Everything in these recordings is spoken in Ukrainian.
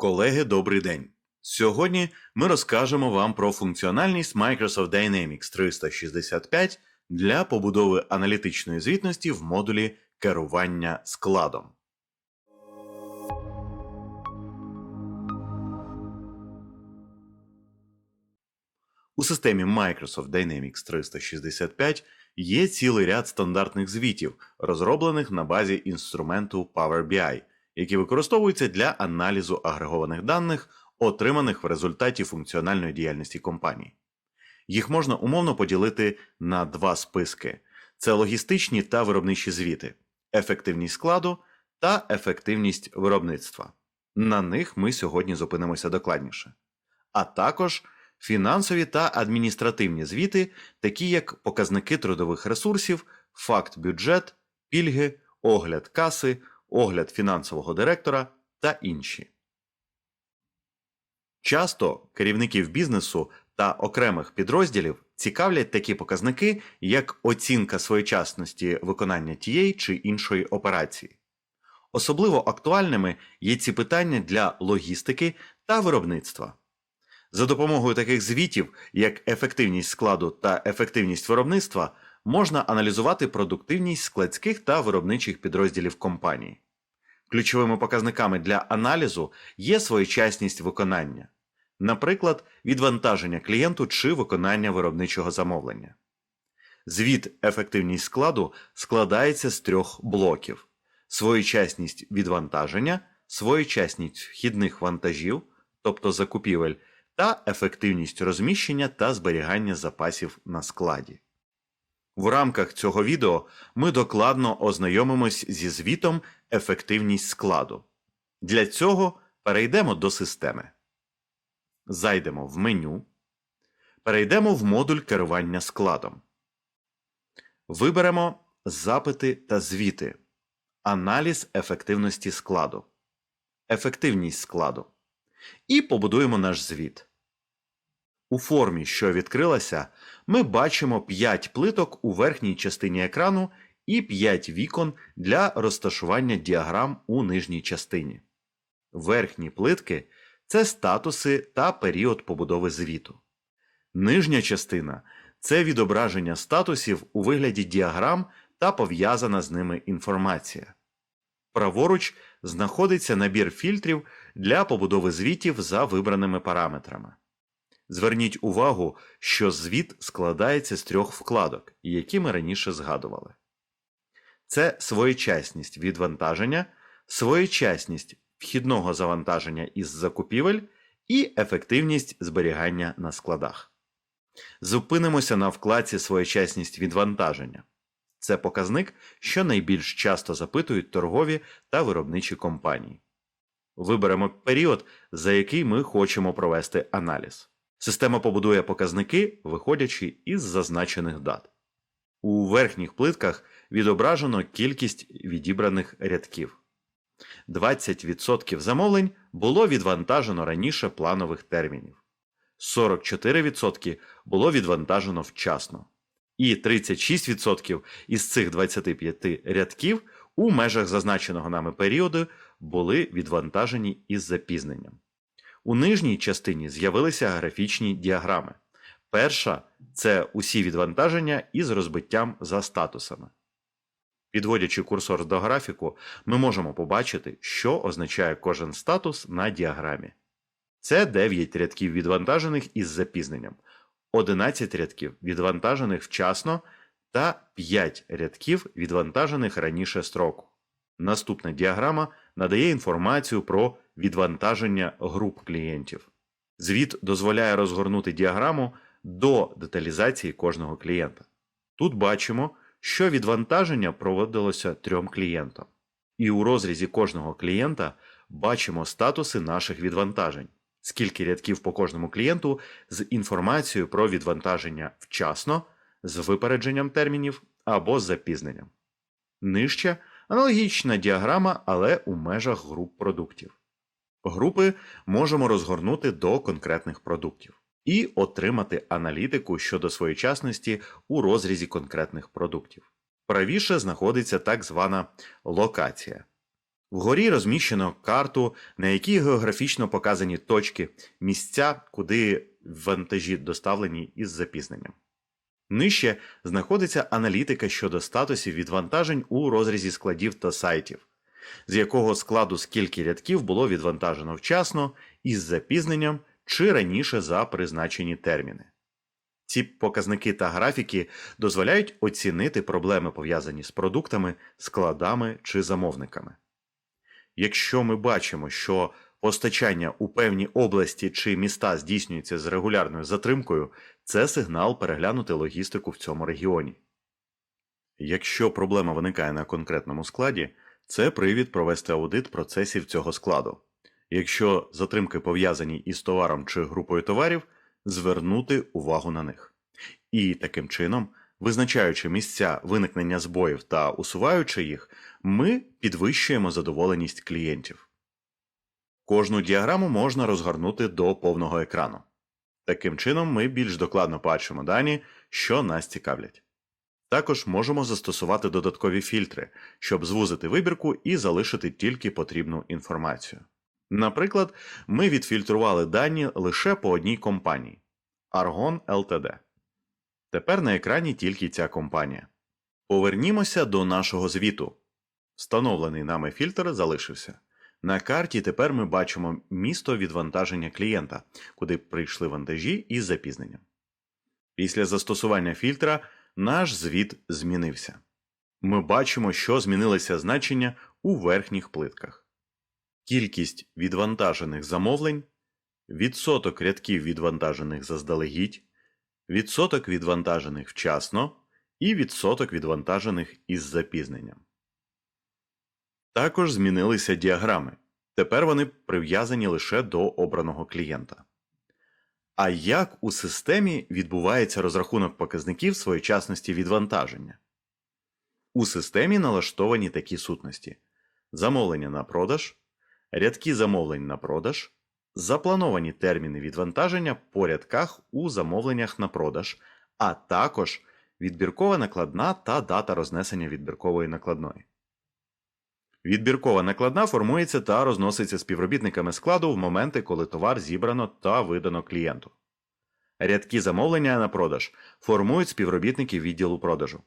Колеги, добрий день! Сьогодні ми розкажемо вам про функціональність Microsoft Dynamics 365 для побудови аналітичної звітності в модулі керування складом. У системі Microsoft Dynamics 365 є цілий ряд стандартних звітів, розроблених на базі інструменту Power BI, які використовуються для аналізу агрегованих даних, отриманих в результаті функціональної діяльності компанії. Їх можна умовно поділити на два списки: це логістичні та виробничі звіти, ефективність складу та ефективність виробництва. На них ми сьогодні зупинимося докладніше. А також фінансові та адміністративні звіти, такі як показники трудових ресурсів, факт бюджет, пільги, огляд каси, огляд фінансового директора та інші. Часто керівників бізнесу та окремих підрозділів цікавлять такі показники, як оцінка своєчасності виконання тієї чи іншої операції. Особливо актуальними є ці питання для логістики та виробництва. За допомогою таких звітів, як ефективність складу та ефективність виробництва, можна аналізувати продуктивність складських та виробничих підрозділів компанії. Ключовими показниками для аналізу є своєчасність виконання, наприклад, відвантаження клієнту чи виконання виробничого замовлення. Звіт ефективність складу складається з трьох блоків: своєчасність відвантаження, своєчасність вхідних вантажів, тобто закупівель, та ефективність розміщення та зберігання запасів на складі. В рамках цього відео ми докладно ознайомимось зі звітом ефективність складу. Для цього перейдемо до системи. Зайдемо в меню. Перейдемо в модуль керування складом. Виберемо Запити та звіти. Аналіз ефективності складу. Ефективність складу. І побудуємо наш звіт. У формі, що відкрилася, ми бачимо 5 плиток у верхній частині екрану і 5 вікон для розташування діаграм у нижній частині. Верхні плитки це статуси та період побудови звіту. Нижня частина це відображення статусів у вигляді діаграм та пов'язана з ними інформація. Праворуч знаходиться набір фільтрів для побудови звітів за вибраними параметрами. Зверніть увагу, що звіт складається з трьох вкладок, які ми раніше згадували. Це своєчасність відвантаження, своєчасність вхідного завантаження із закупівель і ефективність зберігання на складах. Зупинимося на вкладці своєчасність відвантаження. Це показник, що найбільш часто запитують торгові та виробничі компанії. Виберемо період, за який ми хочемо провести аналіз. Система побудує показники, виходячи із зазначених дат. У верхніх плитках відображено кількість відібраних рядків. 20% замовлень було відвантажено раніше планових термінів, 44% було відвантажено вчасно, і 36% із цих 25 рядків у межах зазначеного нами періоду були відвантажені із запізненням. У нижній частині з'явилися графічні діаграми. Перша це усі відвантаження із розбиттям за статусами. Підводячи курсор до графіку, ми можемо побачити, що означає кожен статус на діаграмі. Це 9 рядків відвантажених із запізненням, 11 рядків відвантажених вчасно та 5 рядків відвантажених раніше строку. Наступна діаграма надає інформацію про відвантаження груп клієнтів. Звіт дозволяє розгорнути діаграму до деталізації кожного клієнта. Тут бачимо, що відвантаження проводилося трьом клієнтам. І у розрізі кожного клієнта бачимо статуси наших відвантажень, скільки рядків по кожному клієнту з інформацією про відвантаження вчасно, з випередженням термінів або з запізненням. Нижче аналогічна діаграма, але у межах груп продуктів. Групи можемо розгорнути до конкретних продуктів і отримати аналітику щодо своєчасності у розрізі конкретних продуктів. Правіше знаходиться так звана локація. Вгорі розміщено карту, на якій географічно показані точки, місця, куди вантажі доставлені із запізненням. Нижче знаходиться аналітика щодо статусів відвантажень у розрізі складів та сайтів, з якого складу скільки рядків було відвантажено вчасно, із запізненням чи раніше за призначені терміни. Ці показники та графіки дозволяють оцінити проблеми, пов'язані з продуктами, складами чи замовниками. Якщо ми бачимо, що постачання у певній області чи міста здійснюється з регулярною затримкою, це сигнал переглянути логістику в цьому регіоні. Якщо проблема виникає на конкретному складі, це привід провести аудит процесів цього складу. Якщо затримки пов'язані із товаром чи групою товарів, звернути увагу на них. І таким чином, визначаючи місця виникнення збоїв та усуваючи їх, ми підвищуємо задоволеність клієнтів. Кожну діаграму можна розгорнути до повного екрану. Таким чином, ми більш докладно бачимо дані, що нас цікавлять. Також можемо застосувати додаткові фільтри, щоб звузити вибірку і залишити тільки потрібну інформацію. Наприклад, ми відфільтрували дані лише по одній компанії Argon Ltd. Тепер на екрані тільки ця компанія. Повернімося до нашого звіту. Встановлений нами фільтр залишився. На карті тепер ми бачимо місто відвантаження клієнта, куди прийшли вантажі із запізненням. Після застосування фільтра наш звіт змінився. Ми бачимо, що змінилися значення у верхніх плитках. Кількість відвантажених замовлень, відсоток рядків відвантажених заздалегідь, відсоток відвантажених вчасно і відсоток відвантажених із запізненням. Також змінилися діаграми. Тепер вони прив'язані лише до обраного клієнта. А як у системі відбувається розрахунок показників своєчасності відвантаження? У системі налаштовані такі сутності: замовлення на продаж, рядки замовлень на продаж, заплановані терміни відвантаження по рядках у замовленнях на продаж, а також відбіркова накладна та дата рознесення відбіркової накладної. Відбіркова накладна формується та розноситься співробітниками складу в моменти, коли товар зібрано та видано клієнту. Рядки замовлення на продаж формують співробітники відділу продажу.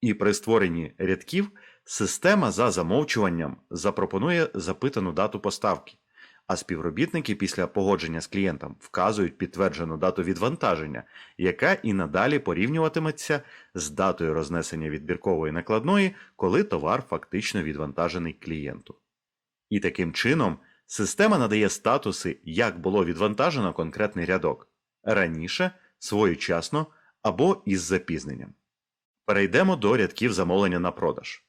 І при створенні рядків система за замовчуванням запропонує запитану дату поставки, а співробітники після погодження з клієнтом вказують підтверджену дату відвантаження, яка і надалі порівнюватиметься з датою рознесення відбіркової накладної, коли товар фактично відвантажений клієнту. І таким чином система надає статуси, як було відвантажено конкретний рядок раніше, своєчасно або із запізненням. Перейдемо до рядків замовлення на продаж.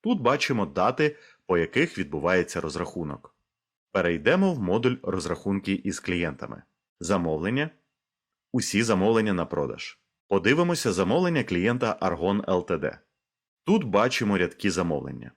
Тут бачимо дати, по яких відбувається розрахунок. Перейдемо в модуль розрахунки із клієнтами. Замовлення. Усі замовлення на продаж. Подивимося замовлення клієнта Argon Ltd. Тут бачимо рядки замовлення.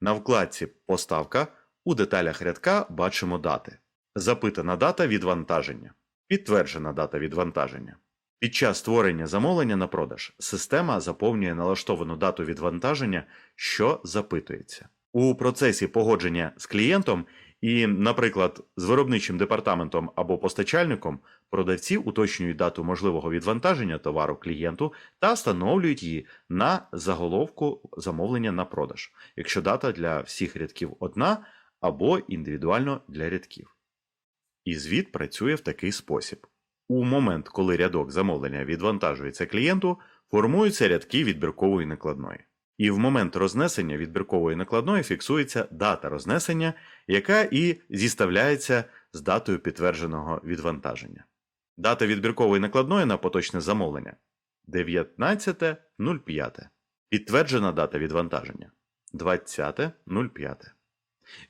На вкладці Поставка у деталях рядка бачимо дати. Запитана дата відвантаження. Підтверджена дата відвантаження. Під час створення замовлення на продаж система заповнює налаштовану дату відвантаження, що запитується. У процесі погодження з клієнтом і, наприклад, з виробничим департаментом або постачальником продавці уточнюють дату можливого відвантаження товару клієнту та встановлюють її на заголовку замовлення на продаж, якщо дата для всіх рядків одна або індивідуально для рядків. І звіт працює в такий спосіб. У момент, коли рядок замовлення відвантажується клієнту, формуються рядки відбіркової накладної. І в момент рознесення відбіркової накладної фіксується дата рознесення, яка і зіставляється з датою підтвердженого відвантаження. Дата відбіркової накладної на поточне замовлення 19.05. Підтверджена дата відвантаження 20.05.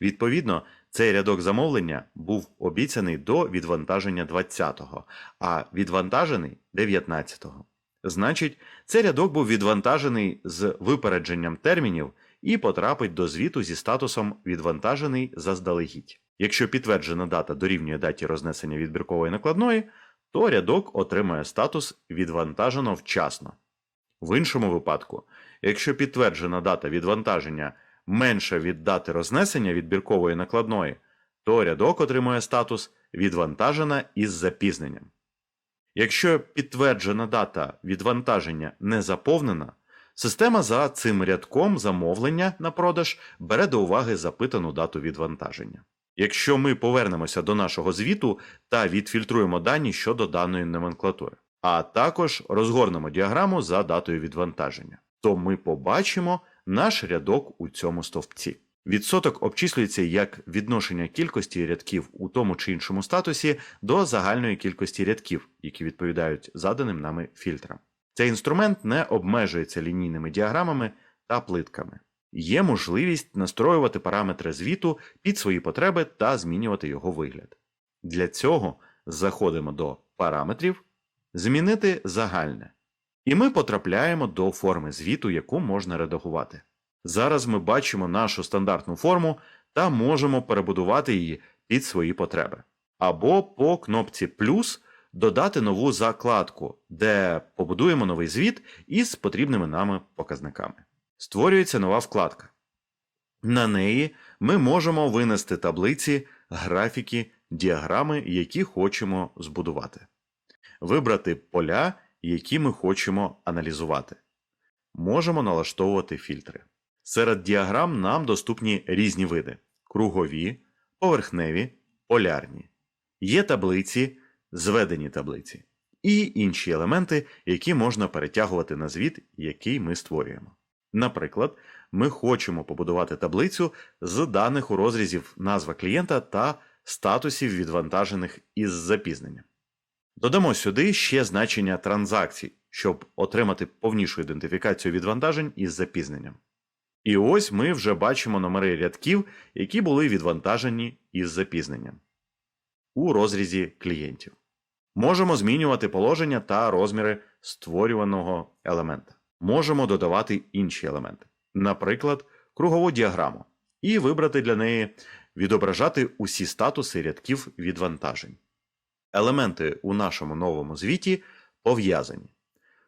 Відповідно, цей рядок замовлення був обіцяний до відвантаження 20-го, а відвантажений 19-го. Значить, цей рядок був відвантажений з випередженням термінів і потрапить до звіту зі статусом відвантажений заздалегідь. Якщо підтверджена дата дорівнює даті рознесення відбіркової накладної, то рядок отримає статус відвантажено вчасно. В іншому випадку, якщо підтверджена дата відвантаження менша від дати рознесення відбіркової накладної, то рядок отримує статус відвантажена із запізненням. Якщо підтверджена дата відвантаження не заповнена, система за цим рядком замовлення на продаж бере до уваги запитану дату відвантаження. Якщо ми повернемося до нашого звіту та відфільтруємо дані щодо даної номенклатури, а також розгорнемо діаграму за датою відвантаження, то ми побачимо наш рядок у цьому стовпці. Відсоток обчислюється як відношення кількості рядків у тому чи іншому статусі до загальної кількості рядків, які відповідають заданим нами фільтрам. Цей інструмент не обмежується лінійними діаграмами та плитками. Є можливість настроювати параметри звіту під свої потреби та змінювати його вигляд. Для цього заходимо до параметрів, змінити загальне. І ми потрапляємо до форми звіту, яку можна редагувати. Зараз ми бачимо нашу стандартну форму та можемо перебудувати її під свої потреби. Або по кнопці плюс додати нову закладку, де побудуємо новий звіт із потрібними нами показниками. Створюється нова вкладка. На неї ми можемо винести таблиці, графіки, діаграми, які хочемо збудувати, вибрати поля, які ми хочемо аналізувати. Можемо налаштовувати фільтри. Серед діаграм нам доступні різні види: кругові, поверхневі, полярні. Є таблиці, зведені таблиці і інші елементи, які можна перетягувати на звіт, який ми створюємо. Наприклад, ми хочемо побудувати таблицю з даних у розрізів назва клієнта та статусів відвантажених із запізненням. Додамо сюди ще значення транзакцій, щоб отримати повнішу ідентифікацію відвантажень із запізненням. І ось ми вже бачимо номери рядків, які були відвантажені із запізненням у розрізі клієнтів. Можемо змінювати положення та розміри створюваного елемента. Можемо додавати інші елементи, наприклад, кругову діаграму, і вибрати для неї відображати усі статуси рядків відвантажень. Елементи у нашому новому звіті пов'язані.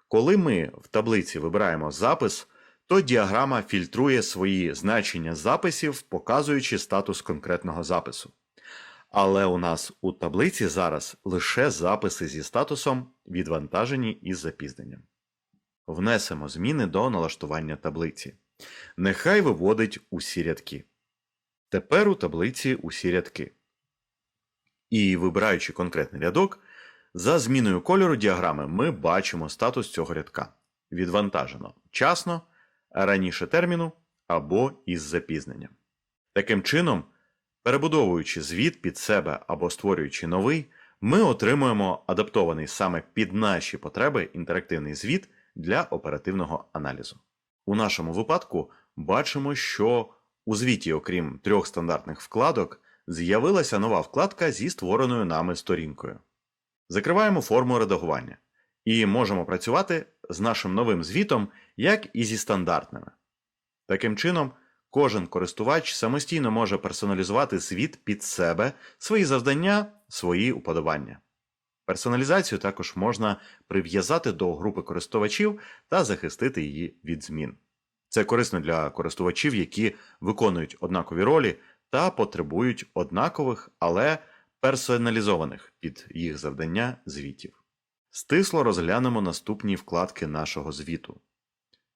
Коли ми в таблиці вибираємо запис, то діаграма фільтрує свої значення записів, показуючи статус конкретного запису. Але у нас у таблиці зараз лише записи зі статусом відвантажені із запізненням. Внесемо зміни до налаштування таблиці. Нехай виводить усі рядки. Тепер у таблиці усі рядки. І вибираючи конкретний рядок, за зміною кольору діаграми ми бачимо статус цього рядка. Відвантажено вчасно, раніше терміну або із запізненням. Таким чином, перебудовуючи звіт під себе або створюючи новий, ми отримуємо адаптований саме під наші потреби інтерактивний звіт для оперативного аналізу. У нашому випадку бачимо, що у звіті, окрім трьох стандартних вкладок, з'явилася нова вкладка зі створеною нами сторінкою. Закриваємо форму редагування і можемо працювати з нашим новим звітом, як і зі стандартними. Таким чином, кожен користувач самостійно може персоналізувати звіт під себе, свої завдання, свої уподобання. Персоналізацію також можна прив'язати до групи користувачів та захистити її від змін. Це корисно для користувачів, які виконують однакові ролі та потребують однакових, але персоналізованих під їх завдання звітів. Стисло розглянемо наступні вкладки нашого звіту.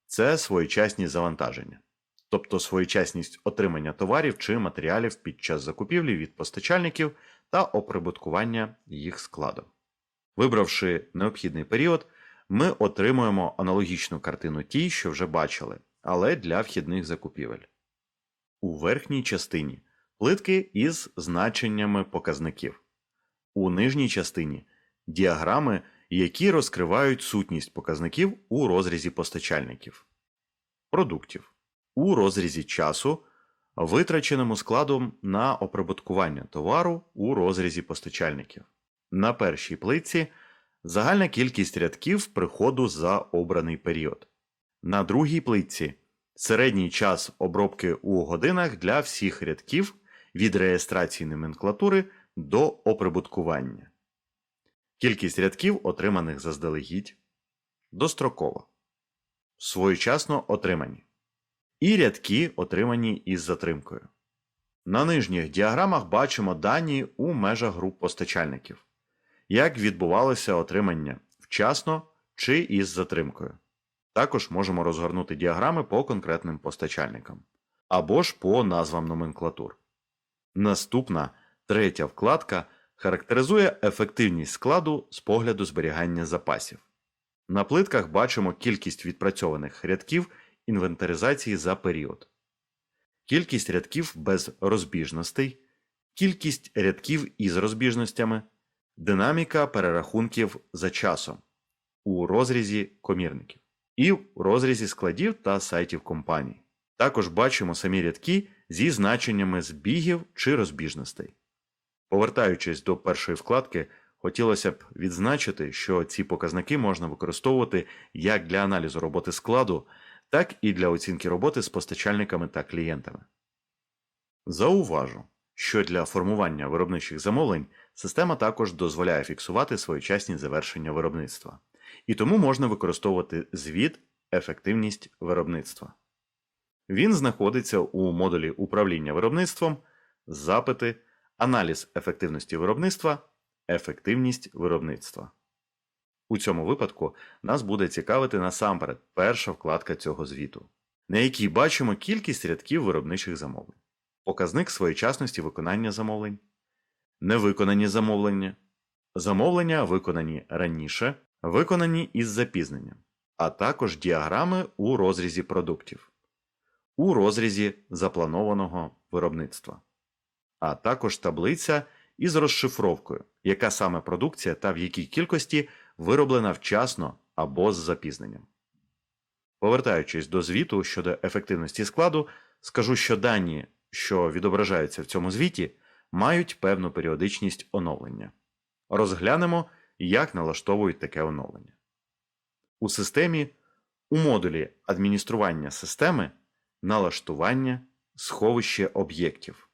Це своєчасні завантаження, тобто своєчасність отримання товарів чи матеріалів під час закупівлі від постачальників та оприбуткування їх складу. Вибравши необхідний період, ми отримуємо аналогічну картину тій, що вже бачили, але для вхідних закупівель. У верхній частині плитки із значеннями показників, у нижній частині діаграми, які розкривають сутність показників у розрізі постачальників, продуктів, у розрізі часу, витраченому складом на оприбуткування товару у розрізі постачальників. На першій плитці загальна кількість рядків приходу за обраний період. На другій плитці середній час обробки у годинах для всіх рядків від реєстрації номенклатури до оприбуткування. Кількість рядків, отриманих заздалегідь, достроково, своєчасно отримані. і рядки, отримані із затримкою. На нижніх діаграмах бачимо дані у межах груп постачальників, як відбувалося отримання вчасно чи із затримкою. Також можемо розгорнути діаграми по конкретним постачальникам або ж по назвам номенклатур. Наступна третя вкладка характеризує ефективність складу з погляду зберігання запасів. На плитках бачимо кількість відпрацьованих рядків інвентаризації за період, кількість рядків без розбіжностей, кількість рядків із розбіжностями, динаміка перерахунків за часом у розрізі комірників і в розрізі складів та сайтів компаній. Також бачимо самі рядки зі значеннями збігів чи розбіжностей. Повертаючись до першої вкладки, хотілося б відзначити, що ці показники можна використовувати як для аналізу роботи складу, так і для оцінки роботи з постачальниками та клієнтами. Зауважу, що для формування виробничих замовлень система також дозволяє фіксувати своєчасні завершення виробництва, і тому можна використовувати звіт ефективність виробництва. Він знаходиться у модулі управління виробництвом, запити, аналіз ефективності виробництва, ефективність виробництва. У цьому випадку нас буде цікавити насамперед перша вкладка цього звіту, на якій бачимо кількість рядків виробничих замовлень, показник своєчасності виконання замовлень, невиконані замовлення, замовлення виконані раніше, виконані із запізненням, а також діаграми у розрізі продуктів у розрізі запланованого виробництва, а також таблиця із розшифровкою, яка саме продукція та в якій кількості вироблена вчасно або з запізненням. Повертаючись до звіту щодо ефективності складу, скажу, що дані, що відображаються в цьому звіті, мають певну періодичність оновлення. Розглянемо, як налаштовують таке оновлення. У системі у модулі адміністрування системи налаштування, сховище об'єктів.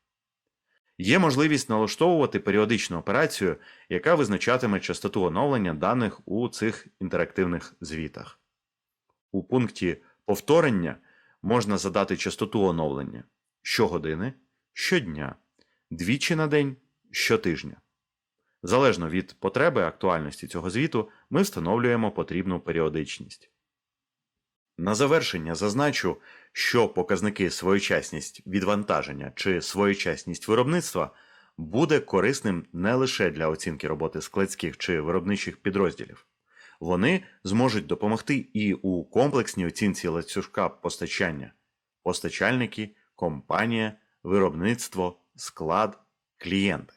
Є можливість налаштовувати періодичну операцію, яка визначатиме частоту оновлення даних у цих інтерактивних звітах. У пункті повторення можна задати частоту оновлення щогодини, щодня, двічі на день, щотижня. Залежно від потреби актуальності цього звіту, ми встановлюємо потрібну періодичність. На завершення зазначу, що показники своєчасність відвантаження чи своєчасність виробництва буде корисним не лише для оцінки роботи складських чи виробничих підрозділів, вони зможуть допомогти і у комплексній оцінці ланцюжка постачання, постачальники, компанія, виробництво, склад, клієнти.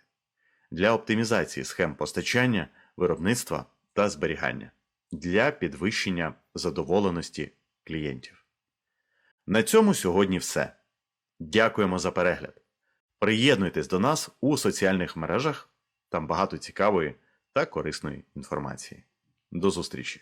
Для оптимізації схем постачання, виробництва та зберігання. Для підвищення задоволеності клієнтів. На цьому сьогодні все. Дякуємо за перегляд. Приєднуйтесь до нас у соціальних мережах, там багато цікавої та корисної інформації. До зустрічі!